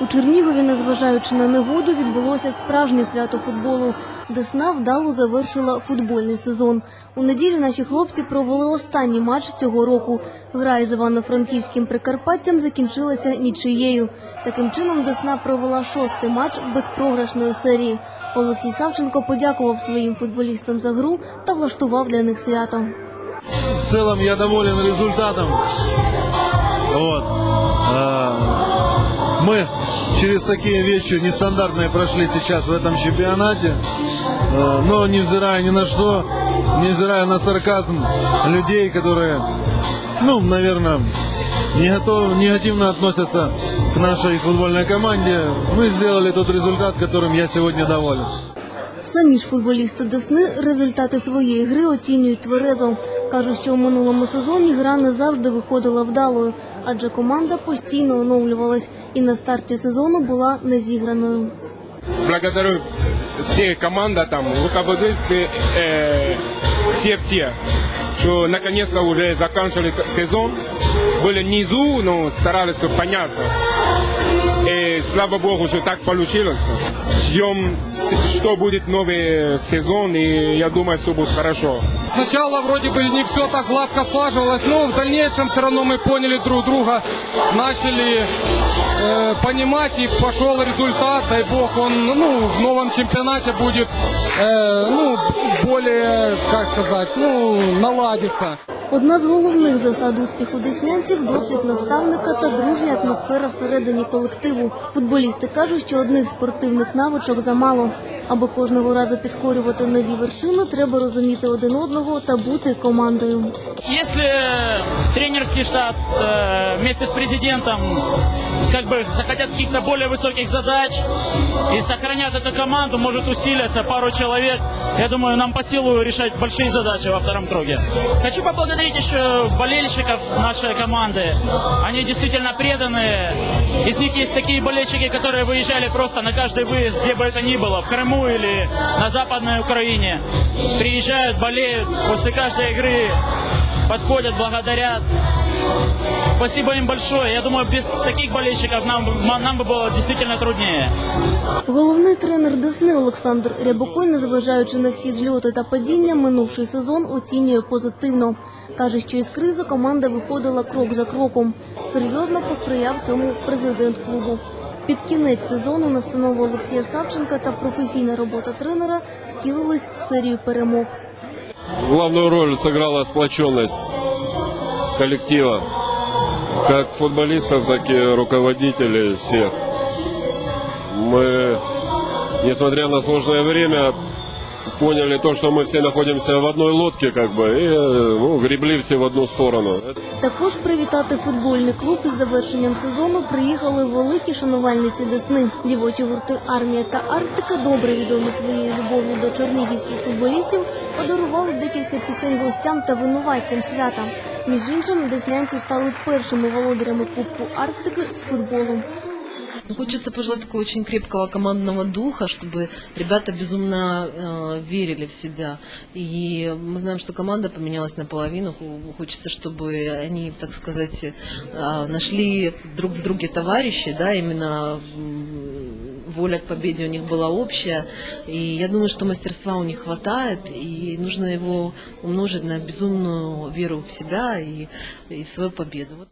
У Чернігові, незважаючи на негоду, відбулося справжнє свято футболу. Десна вдало завершила футбольний сезон. У неділю наші хлопці провели останній матч цього року. Гра із івано-франківським прикарпаттям закінчилася нічиєю. Таким чином, Десна провела шостий матч безпрограшної серії. Олексій Савченко подякував своїм футболістам за гру та влаштував для них свято. В целом я доволен результатом. Вот. А, Мы через такие вещи нестандартные прошли сейчас в этом чемпионате. А, Но невзирая ни на что, невзирая на сарказм людей, которые, ну, наверное, не готов, негативно относятся к нашей футбольной команде, мы сделали тот результат, которым я сегодня доволен. Самі ж футболісти Десни результати своєї гри оцінюють тверезо. Кажуть, що у минулому сезоні гра не завжди виходила вдалою, адже команда постійно оновлювалась і на старті сезону була незіграною. Благодарю всі команди там, руководителі, всі-всі, що наконець вже закінчили сезон. Были внизу, но старались подняться. И слава богу, что так получилось. Ждем, что будет новый сезон, и я думаю, все будет хорошо. Сначала вроде бы не все так гладко слаживалось, но в дальнейшем все равно мы поняли друг друга, начали э, понимать и пошел результат. Дай бог, он ну, в новом чемпионате будет э, ну, более, как сказать, ну, наладится. Одна з головних засад успіху деснянців досвід наставника та дружня атмосфера всередині колективу. Футболісти кажуть, що одних спортивних навичок замало. Аби кожного разу підкорювати нові вершини, треба розуміти один одного та бути командою. Если тренерский штаб э, вместе с президентом как бы захотят каких-то более высоких задач и сохранят эту команду, может усилиться пару человек, я думаю, нам по силу решать большие задачи во втором круге. Хочу поблагодарить еще болельщиков нашей команды. Они действительно преданные. Из них есть такие болельщики, которые выезжали просто на каждый выезд, где бы это ни было, в Крыму или на Западной Украине. Приезжают, болеют после каждой игры, подходят, благодарят. Спасибо им большое. Я думаю, без таких болельщиков нам, бы- нам бы было действительно труднее. Головний тренер Десни Олександр Рябокой, незважаючи на всі зльоти та падіння, минувший сезон оцінює позитивно. Каже, що із кризи команда виходила крок за кроком. Серйозно посприяв цьому президент клубу. Під кінець сезону настанови Олексія Савченка та професійна робота тренера втілились в серію перемог. Главную роль сыграла сплоченность коллектива, как футболистов, так и руководителей всех. Мы, несмотря на сложное время, поняли то, что мы все находимся в одной лодке, как бы, и э, ну, гребли все в одну сторону. Також привітати футбольний клуб із завершенням сезону приїхали великі шанувальниці Десни. Дівочі гурти Армія та Арктика, добре відомі своєю любов'ю до чернігівських футболістів, подарували декілька пісень гостям та винуватцям свята. Між іншим, деснянці стали першими володарями Кубку Арктики з футболу. Ну, Хочется пожелать такого очень крепкого командного духа, чтобы ребята безумно э, верили в себя. И мы знаем, что команда поменялась наполовину. Хочется, чтобы они, так сказать, э, нашли друг в друге товарищей, да, именно воля к победе у них была общая. И я думаю, что мастерства у них хватает, и нужно его умножить на безумную веру в себя и, и в свою победу. Вот.